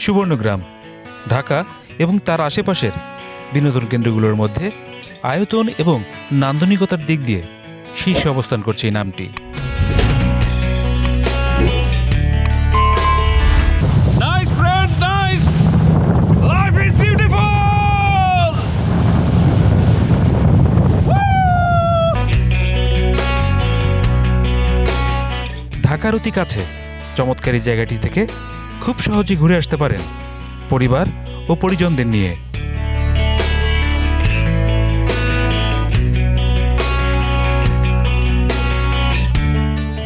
সুবর্ণগ্রাম ঢাকা এবং তার আশেপাশের বিনোদন কেন্দ্রগুলোর মধ্যে আয়তন এবং নান্দনিকতার দিক দিয়ে শীর্ষে অবস্থান করছে এই নামটি! ঢাকার অতি কাছে চমৎকার জায়গাটি থেকে খুব সহজেই ঘুরে আসতে পারেন, পরিবার ও পরিজনদের নিয়ে।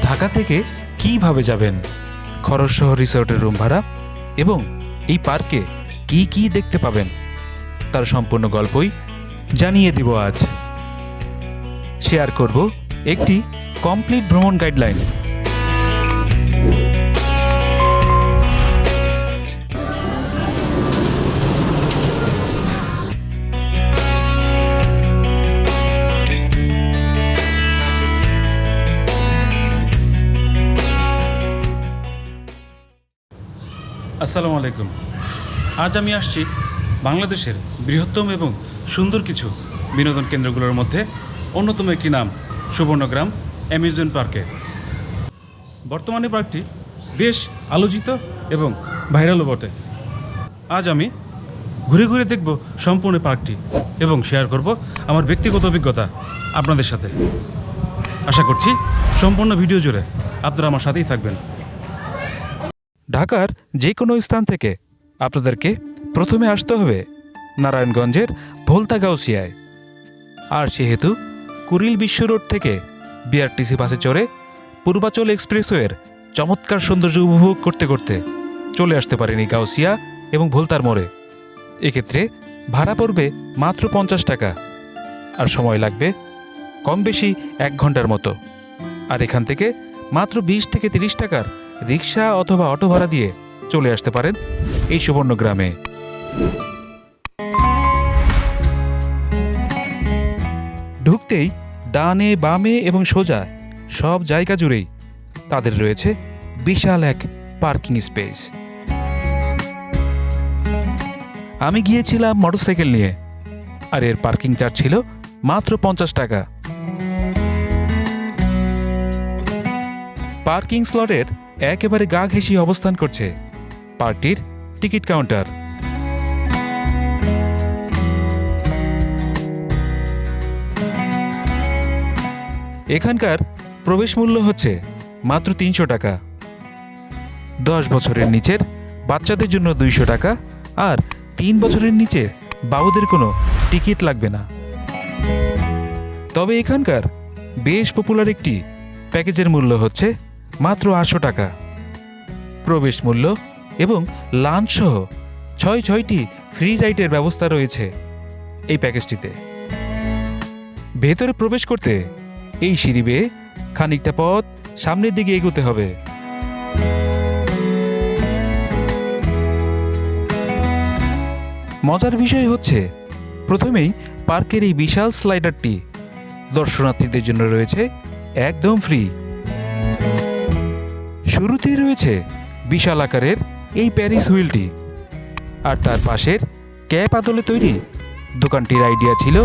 ঢাকা থেকে কীভাবে যাবেন? খরচসহ রিসোর্টের রুম ভাড়া এবং এই পার্কে কি কি দেখতে পাবেন? তার সম্পূর্ণ গল্পই জানিয়ে দিব আজ। শেয়ার করব একটি কমপ্লিট ভ্রমণ গাইডলাইন। আসসালামু আলাইকুম। আজ আমি আসছি বাংলাদেশের বৃহত্তম এবং সুন্দর কিছু বিনোদন কেন্দ্রগুলোর মধ্যে অন্যতম একটি নাম সুবর্ণগ্রাম অ্যামিউজমেন্ট পার্কে। বর্তমানে পার্কটি বেশ আলোচিত এবং ভাইরালও বটে। আজ আমি ঘুরে ঘুরে দেখব সম্পূর্ণ পার্কটি এবং শেয়ার করব আমার ব্যক্তিগত অভিজ্ঞতা আপনাদের সাথে। আশা করছি সম্পূর্ণ ভিডিও জুড়ে আপনারা আমার সাথেই থাকবেন। ঢাকার যে কোনো স্থান থেকে আপনাদেরকে প্রথমে আসতে হবে নারায়ণগঞ্জের ভোলতা গাউসিয়ায় আর সেহেতু কুরিল বিশ্ব রোড থেকে বিআরটিসি বাসে চড়ে পূর্বাচল এক্সপ্রেসওয়ের চমৎকার সৌন্দর্য উপভোগ করতে করতে চলে আসতে পারেনি গাউসিয়া এবং ভোলতার মোড়ে। এক্ষেত্রে ভাড়া পড়বে মাত্র পঞ্চাশ টাকা আর সময় লাগবে কম বেশি এক ঘণ্টার মতো। আর এখান থেকে মাত্র বিশ থেকে তিরিশ টাকার রিক্সা অথবা অটো ভাড়া দিয়ে চলে আসতে পারেন এই সুবর্ণ গ্রামে। ঢুকতেই ডানে, বামে এবং সোজা সব জায়গা জুড়েই তাদের রয়েছে বিশাল এক পার্কিং স্পেস। আমি গিয়েছিলাম মোটরসাইকেল নিয়ে, আর এর পার্কিং চার্জ ছিল মাত্র পঞ্চাশ টাকা। পার্কিং স্লটের একেবারে গা ঘেঁষি অবস্থান করছে। পার্টির টিকিট কাউন্টার। এখানকার প্রবেশ মূল্য হচ্ছে মাত্র তিনশো টাকা। দশ বছরের নিচের বাচ্চাদের জন্য দুইশো টাকা আর তিন বছরের নিচে বাবুদের কোনো টিকিট লাগবে না। তবে এখানকার বেশ পপুলার একটি প্যাকেজের মূল্য হচ্ছে মাত্র আটশো টাকা। প্রবেশ মূল্য এবং লাঞ্চ সহ ছয় ছয়টি ফ্রি রাইডের ব্যবস্থা রয়েছে এই প্যাকেজটিতে। ভেতরে প্রবেশ করতে এই সিঁড়ি খানিকটা পথ সামনের দিকে এগোতে হবে। মজার বিষয় হচ্ছে, প্রথমেই পার্কের এই বিশাল স্লাইডারটি দর্শনার্থীদের জন্য রয়েছে একদম ফ্রি শুরুতেই রয়েছে বিশাল আকারের এই প্যারিস হুইলটি। আর তার পাশের ক্যাপ আদলে তৈরি দোকানটির আইডিয়া ছিল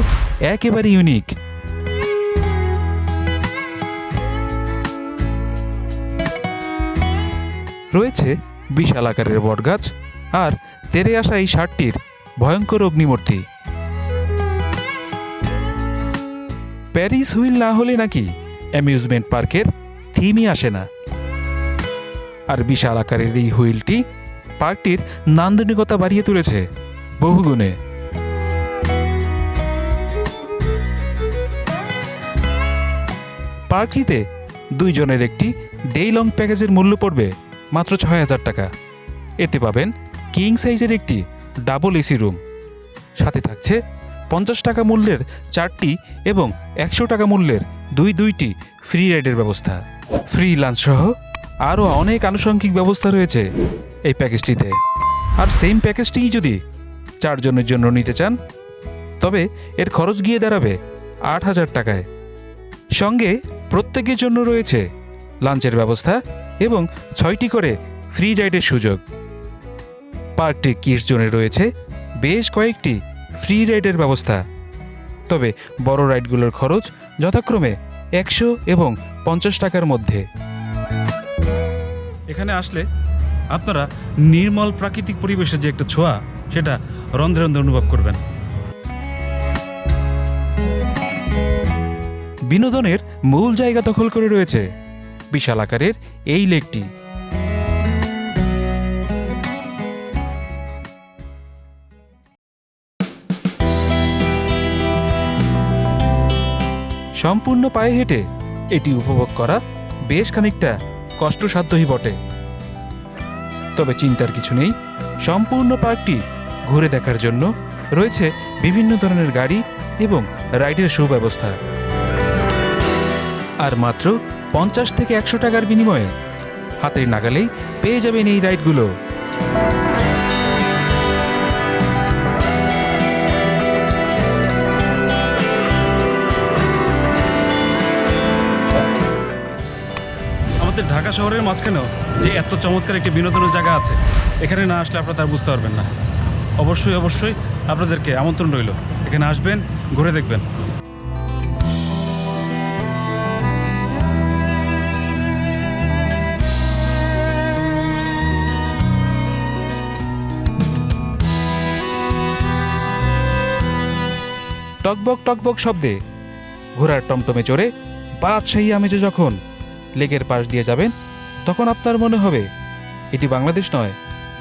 একেবারে ইউনিক। রয়েছে বিশাল আকারের বটগাছ আর তেরে আসা এই ষাটটির ভয়ঙ্কর অগ্নিমূর্তি। প্যারিস হুইল না হলে নাকি অ্যামিউজমেন্ট পার্কের থিমই আসে না। আর বিশাল আকারের এই হুইলটি পার্কটির নান্দনিকতা বাড়িয়ে তুলেছে বহুগুণে। পার্কটিতে দুইজনের একটি ডে লং প্যাকেজের মূল্য পড়বে মাত্র ছয় হাজার টাকা। এতে পাবেন কিং সাইজের একটি ডাবল এসি রুম। সাথে থাকছে পঞ্চাশ টাকা মূল্যের চারটি এবং একশো টাকা মূল্যের দুই দুইটি ফ্রি রাইডের ব্যবস্থা। ফ্রি লাঞ্চ সহ আরও অনেক আনুষঙ্গিক ব্যবস্থা রয়েছে এই প্যাকেজটিতে। আর সেম প্যাকেজটিই যদি চারজনের জন্য নিতে চান, তবে এর খরচ গিয়ে দাঁড়াবে আট হাজার টাকায়। সঙ্গে প্রত্যেকের জন্য রয়েছে লাঞ্চের ব্যবস্থা এবং ছয়টি করে ফ্রি রাইডের সুযোগ। পার্কটির কিস জোনে রয়েছে, বেশ কয়েকটি ফ্রি রাইডের ব্যবস্থা। তবে বড় রাইডগুলোর খরচ যথাক্রমে একশো এবং পঞ্চাশ টাকার মধ্যে। এখানে আসলে আপনারা নির্মল প্রাকৃতিক পরিবেশের যে একটা ছোঁয়া, সেটা রন্ধ্রে রন্ধ্রে অনুভব করবেন। বিনোদনের মূল জায়গা দখল করে রয়েছে বিশাল আকারের এই লেকটি। সম্পূর্ণ পায়ে হেঁটে এটি উপভোগ করা বেশ খানিকটা কষ্টসাধ্যই বটে। তবে চিন্তার কিছু নেই। সম্পূর্ণ পার্কটি ঘুরে দেখার জন্য রয়েছে বিভিন্ন ধরনের গাড়ি এবং রাইডের সুব্যবস্থা। আর মাত্র পঞ্চাশ থেকে একশো টাকার বিনিময়ে হাতের নাগালেই পেয়ে যাবেন এই রাইডগুলো। ঢাকা শহরের মাঝখানেও যে এত চমৎকার একটি বিনোদনের জায়গা আছে, এখানে না আসলে আপনারা তার বুঝতে পারবেন না। অবশ্যই অবশ্যই আপনাদেরকে আমন্ত্রণ রইল। এখানে আসবেন, ঘুরে দেখবেন। টকবক টকবক শব্দে ঘোড়ার টমটমে চড়ে বাদশাহী আমেজে যখন লেকের পাশ দিয়ে যাবেন, তখন আপনার মনে হবে, এটি বাংলাদেশ নয়।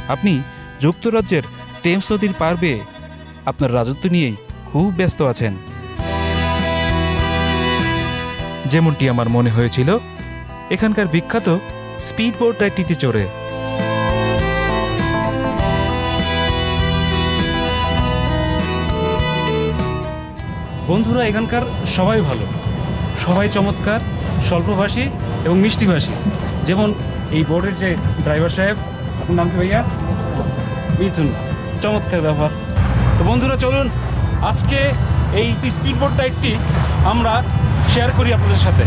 আপনি যুক্তরাজ্যের টেমস নদীর পার বেয়ে আপনার রাজত্ব নিয়েই খুব ব্যস্ত আছেন। যেমনটি আমার মনে হয়েছিল, এখানকার বিখ্যাত স্পিড বোট রাইডটিতে চড়ে। বন্ধুরা, এখানকার সবাই ভালো। সবাই চমৎকার, স্বল্পভাষী এবং মিষ্টিভাষী যেমন এই বোর্ডের যে ড্রাইভার সাহেব, আপনার নাম কি ভাইয়া? মিথুন। চমৎকার ব্যবহার। তো বন্ধুরা, চলুন, আজকে এই স্পিড বোর্ডটা রাইডটি আমরা শেয়ার করি আপনাদের সাথে।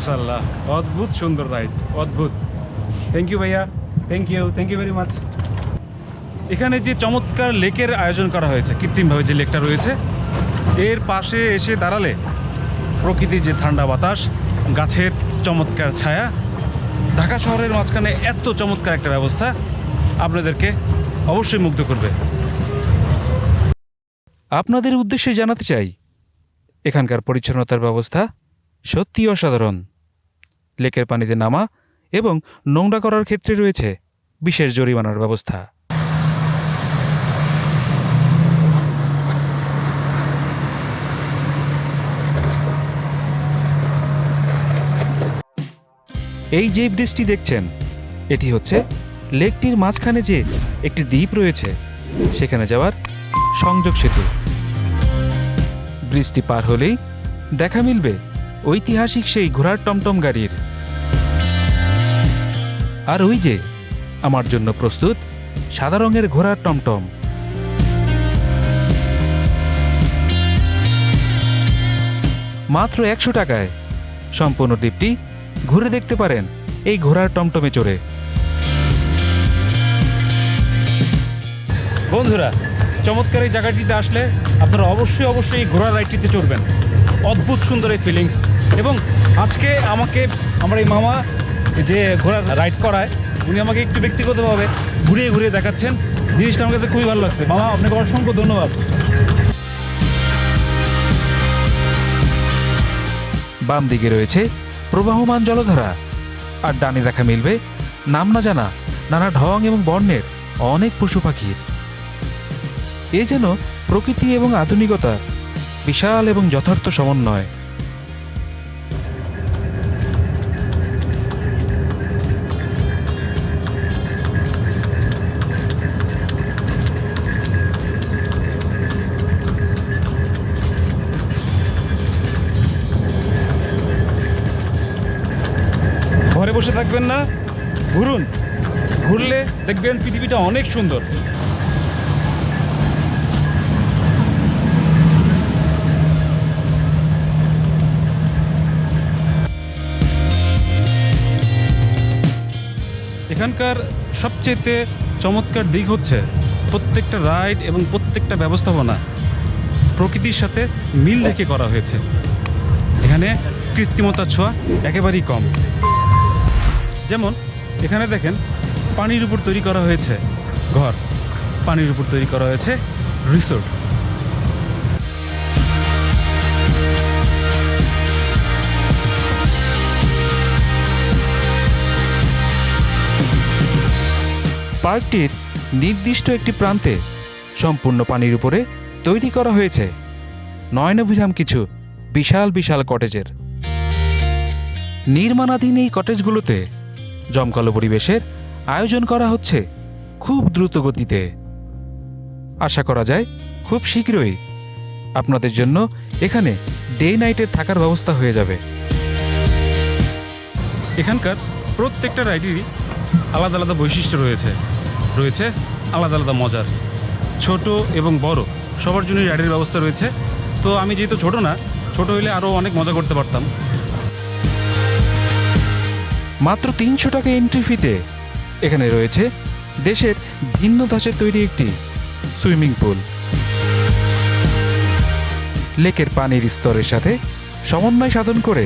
মাশাল্লাহ অদ্ভুত সুন্দর রাইড অদ্ভুত। থ্যাংক ইউ ভাইয়া thank you thank you very much এখানে যে চমৎকার লেকের আয়োজন করা হয়েছে, কৃত্রিমভাবে যে লেকটা রয়েছে, এর পাশে এসে দাঁড়ালে প্রকৃতির যে ঠান্ডা বাতাস, গাছের চমৎকার ছায়া, ঢাকা শহরের মাঝখানে এত চমৎকার একটা ব্যবস্থা আপনাদেরকে অবশ্যই মুগ্ধ করবে। আপনাদের উদ্দেশ্যে জানাতে চাই, এখানকার পরিচ্ছন্নতার ব্যবস্থা সত্যি অসাধারণ। লেকের পানিতে নামা এবং নোংরা করার ক্ষেত্রে রয়েছে বিশেষ জরিমানার ব্যবস্থা। এই যে ব্রিজটি দেখছেন, এটি হচ্ছে লেকটির মাঝখানে যে একটি দ্বীপ রয়েছে, সেখানে যাওয়ার সংযোগ সেতু। ব্রিজটি পার হলেই দেখা মিলবে ঐতিহাসিক সেই ঘোড়ার টমটম গাড়ির। আর ওই যে, আমার জন্য প্রস্তুত, সাদা রঙের ঘোড়ার টমটম। মাত্র একশো টাকায়। সম্পূর্ণ দ্বীপটি ঘুরে দেখতে পারেন এই ঘোড়ার টমটমে চড়ে। বন্ধুরা, চমৎকার এই জায়গাটিতে আসলে আপনারা অবশ্যই অবশ্যই এই ঘোড়ার রাইডটিতে চড়বেন। অদ্ভুত সুন্দর এই ফিলিংস এবং আজকে আমাকে, আমার এই মামা যে ঘোড়া রাইড করায়, উনি আমাকে একটু ব্যক্তিগতভাবে ঘুরিয়ে ঘুরিয়ে দেখাচ্ছেন। জিনিসটা আমার কাছে খুবই ভালো লাগছে। মামা আপনাকে অসংখ্য ধন্যবাদ। বাম দিকে রয়েছে প্রবাহমান জলধারা। আর ডানে দেখা মিলবে, নাম না জানা, নানা ঢং এবং বর্ণের অনেক পশু পাখির। এ যেন প্রকৃতি এবং আধুনিকতার বিশাল এবং যথার্থ সমন্বয়। থাকবেন না, ঘুরুন। ঘুরলে দেখবেন পৃথিবীটা অনেক সুন্দর। এখানকার সবচেয়ে চমৎকার দিক হচ্ছে প্রত্যেকটা রাইড এবং প্রত্যেকটা ব্যবস্থাপনা প্রকৃতির সাথে মিল রেখে করা হয়েছে। এখানে কৃত্রিমতার ছোঁয়া একেবারেই কম। যেমন, এখানে দেখেন, পানির উপর তৈরি করা হয়েছে ঘর। পানির উপর তৈরি করা হয়েছে রিসোর্ট। পার্কটির নির্দিষ্ট একটি প্রান্তে সম্পূর্ণ পানির উপরে তৈরি করা হয়েছে নয়নভিরাম কিছু বিশাল বিশাল কটেজের। নির্মাণাধীন এই কটেজগুলোতে জমকালো পরিবেশের আয়োজন করা হচ্ছে খুব দ্রুত গতিতে। আশা করা যায় খুব শীঘ্রই আপনাদের জন্য এখানে ডে নাইটের থাকার ব্যবস্থা হয়ে যাবে। এখানকার প্রত্যেকটা রাইডেরই আলাদা আলাদা বৈশিষ্ট্য রয়েছে। রয়েছে আলাদা আলাদা মজার। ছোট এবং বড় সবার জন্যই রাইডের ব্যবস্থা রয়েছে। তো আমি যেহেতু ছোট না, ছোট হইলে আরও অনেক মজা করতে পারতাম। মাত্র তিনশো টাকা এন্ট্রি ফিতে এখানে রয়েছে দেশের ভিন্ন ধাঁচের তৈরি একটি সুইমিং পুল। লেকের পানির স্তরের সাথে সমন্বয় সাধন করে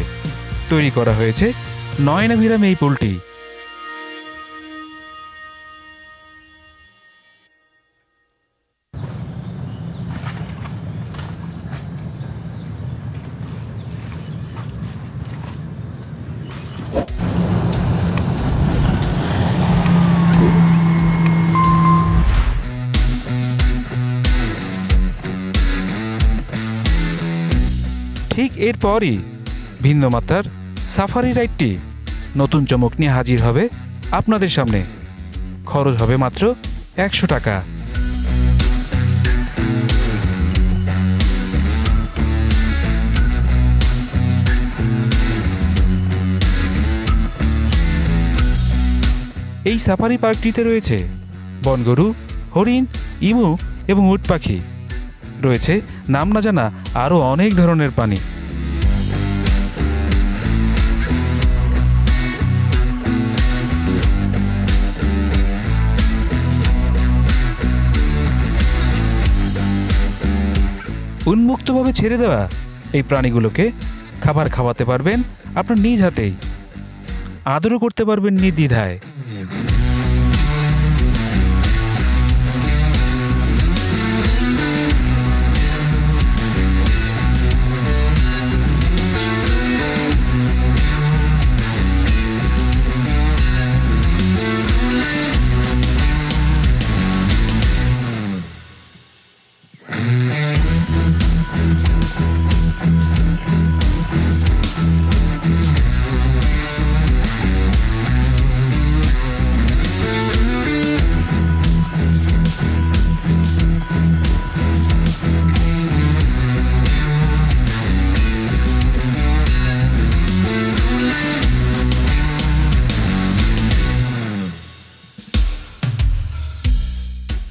তৈরি করা হয়েছে নয়নাভিরাম এই পুলটি। এরপরই ভিন্ন মাত্রার সাফারি রাইডটি নতুন চমক নিয়ে হাজির হবে আপনাদের সামনে। খরচ হবে মাত্র একশো টাকা। এই সাফারি পার্কটিতে রয়েছে বনগরু, হরিণ, ইমু এবং উট পাখি। রয়েছে নাম না জানা আরও অনেক ধরনের প্রাণী। উন্মুক্তভাবে ছেড়ে দেওয়া। এই প্রাণীগুলোকে খাবার খাওয়াতে পারবেন আপনার নিজ হাতেই। আদরও করতে পারবেন নির্দ্বিধায়।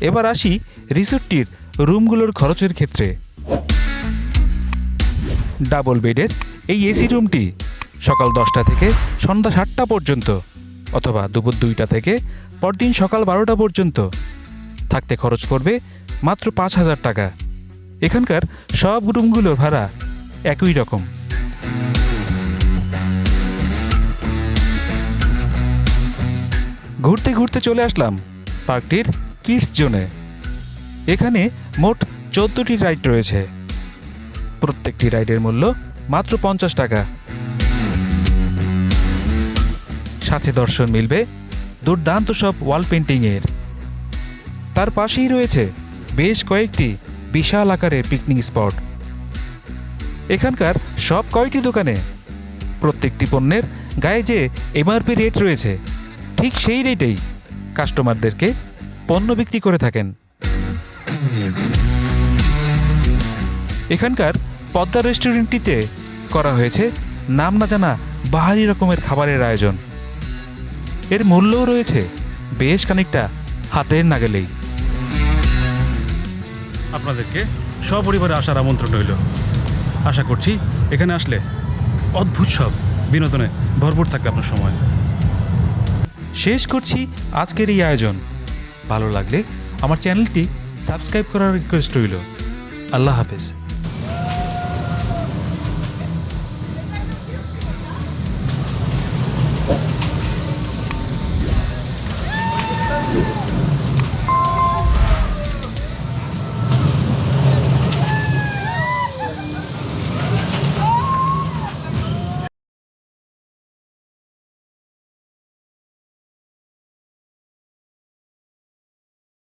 এবার আসি রিসোর্টটির রুমগুলোর খরচের ক্ষেত্রে। ডাবল বেডের এই এসি রুমটি সকাল দশটা থেকে সন্ধ্যা সাতটা পর্যন্ত অথবা দুপুর দুইটা থেকে পরদিন সকাল বারোটা পর্যন্ত। থাকতে খরচ করবে মাত্র পাঁচ হাজার টাকা। এখানকার সব রুমগুলোর ভাড়া একই রকম। ঘুরতে ঘুরতে চলে আসলাম পার্কটির কিডস জোনে। এখানে মোট চোদ্দোটি রাইড রয়েছে। প্রত্যেকটি রাইডের মূল্য মাত্র পঞ্চাশ টাকা। সাথে দর্শন মিলবে দুর্দান্ত সব ওয়াল পেন্টিংয়ের তার পাশেই রয়েছে বেশ কয়েকটি বিশাল আকারের পিকনিক স্পট। এখানকার সব কয়টি দোকানে প্রত্যেকটি পণ্যের গায়ে যে এমআরপি রেট রয়েছে, ঠিক সেই রেটেই কাস্টমারদেরকে পণ্য বিক্রি করে থাকেন। এখানকার পদ্মা রেস্টুরেন্টটিতে করা হয়েছে নাম না জানা বাহারি রকমের খাবারের আয়োজন। এর মূল্যও রয়েছে বেশ খানিকটা হাতের নাগালেই। আপনাদেরকে সপরিবারে আসার আমন্ত্রণ রইল। আশা করছি এখানে আসলে অদ্ভুত সব বিনোদনে ভরপুর থাকবে আপনার সময়। শেষ করছি আজকের এই আয়োজন। ভালো লাগলে আমার চ্যানেলটি সাবস্ক্রাইব করার রিকোয়েস্ট রইল। আল্লাহ হাফেজ।